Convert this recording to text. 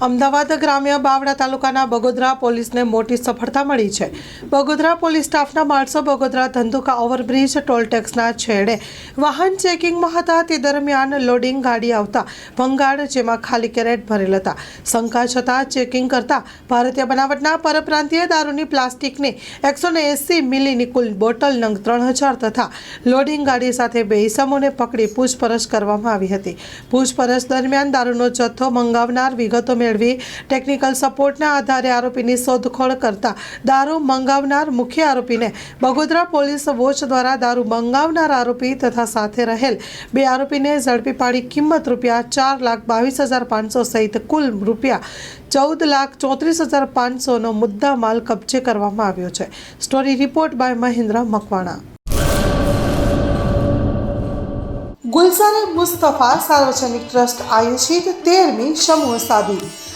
અમદાવાદ ગ્રામ્ય બાવડા તાલુકાના બગોદરા પોલીસને મોટી સફળતા મળી છે. બગોદરા પોલીસ સ્ટાફના માણસો બગોદરા ધંધુકા ઓવરબ્રિજ ટોલટેક્સના છેડે વાહન ચેકિંગમાં હતા. તે દરમિયાન લોડિંગ ગાડી આવતા ભંગાળ જેમાં ખાલી કેરેટ ભરેલ હતા. શંકા છતાં ચેકિંગ કરતા ભારતીય બનાવટના પરપ્રાંતીય દારૂની પ્લાસ્ટિકની એકસો ને એંસી મિલીની કુલ બોટલ નંગ ત્રણ હજાર તથા લોડિંગ ગાડી સાથે બે ઇસમોને પકડી પૂછપરછ કરવામાં આવી હતી. પૂછપરછ દરમિયાન દારૂનો જથ્થો મંગાવનાર વિગતો મેળવી ટેકનિકલ સપોર્ટના આધારે આરોપીની શોધખોળ કરતા દારૂ મંગાવનાર મુખ્ય આરોપીને બગોદરા પોલીસ વોચ દ્વારા દારૂ મંગાવનાર આરોપી તથા સાથે રહેલ બે આરોપીને ઝડપી પાડી કિંમત રૂપિયા ચાર લાખ બાવીસ હજાર પાંચસો સહિત કુલ રૂપિયા ચૌદ લાખ ચોત્રીસ હજાર પાંચસોનો મુદ્દા માલ કબજે કરવામાં આવ્યો છે. Story report by Mahendra Makwana. ગુલસારે Mustafa સાર્વજનિક ટ્રસ્ટ આયોજિત તેરમી સમૂહ સાદી.